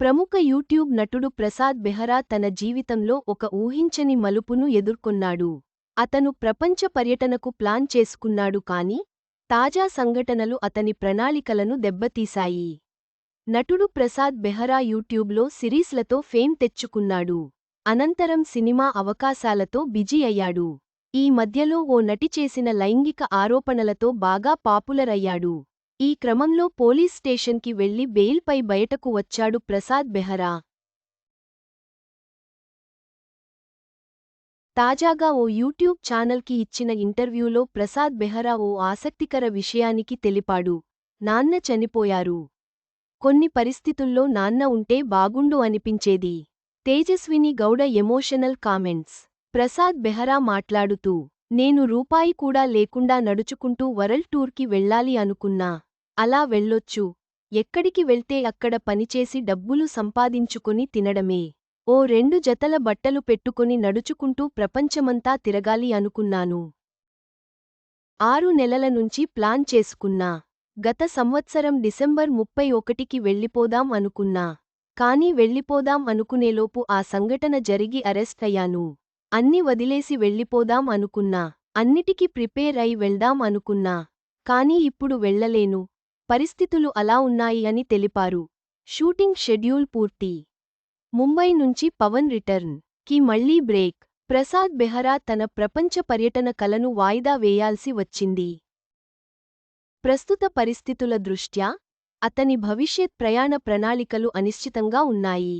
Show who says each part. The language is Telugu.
Speaker 1: ప్రముఖ యూట్యూబ్ నటుడు ప్రసాద్ బెహరా తన జీవితంలో ఒక ఊహించని మలుపును ఎదుర్కొన్నాడు. అతను ప్రపంచ పర్యటనకు ప్లాన్ చేసుకున్నాడు కాని తాజా సంఘటనలు అతని ప్రణాళికలను దెబ్బతీశాయి. నటుడు ప్రసాద్ బెహరా యూట్యూబ్లో సిరీస్లతో ఫేమ్ తెచ్చుకున్నాడు. అనంతరం సినిమా అవకాశాలతో బిజీ అయ్యాడు. ఈ మధ్యలో ఓ నటి చేసిన లైంగిక ఆరోపణలతో బాగా పాపులర్ అయ్యాడు ఈ క్రమంలో పోలీస్ స్టేషన్కి వెళ్ళి బెయిల్పై బయటకు వచ్చాడు ప్రసాద్ బెహరా. తాజాగా ఓ యూట్యూబ్ ఛానల్కి ఇచ్చిన ఇంటర్వ్యూలో ప్రసాద్ బెహరా ఓ ఆసక్తికర విషయానికి తెలిపాడు. నాన్న చనిపోయారు. కొన్ని పరిస్థితుల్లో నాన్న ఉంటే బాగుండు అనిపించేది. Tejaswini Gowda emotional comments. Prasad Behara మాట్లాడుతూ నేను రూపాయి కూడా లేకుండా నడుచుకుంటూ వరల్డ్ టూర్కి వెళ్ళాలి అనుకున్నా. అలా వెళ్ళొచ్చు. ఎక్కడికి వెళ్తే అక్కడ పనిచేసి డబ్బులు సంపాదించుకుని తినడమే. ఓ రెండు జతల బట్టలు పెట్టుకుని నడుచుకుంటూ ప్రపంచమంతా తిరగాలి అనుకున్నాను. ఆరు నెలల నుంచి ప్లాన్ చేసుకున్నా. గత సంవత్సరం డిసెంబర్ ముప్పై ఒకటికి వెళ్ళిపోదాం అనుకున్నా. కానీ వెళ్ళిపోదాం అనుకునేలోపు ఆ సంఘటన జరిగి అరెస్ట్ అయ్యాను. అన్ని వదిలేసి వెళ్ళిపోదాం అనుకున్నా. అన్నిటికీ ప్రిపేర్ అయి వెళ్దాం అనుకున్నా. కానీ ఇప్పుడు వెళ్ళలేను. పరిస్థితులు అలా ఉన్నాయి అని తెలిపారు. షూటింగ్ షెడ్యూల్ పూర్తి. ముంబై నుంచి పవన్ రిటర్న్కి మళ్ళీ బ్రేక్. ప్రసాద్ బెహరా తన ప్రపంచ పర్యటన కలను వాయిదా వేయాల్సి వచ్చింది. ప్రస్తుత పరిస్థితుల దృష్ట్యా అతని భవిష్యత్ ప్రయాణ ప్రణాళికలు అనిశ్చితంగా ఉన్నాయి.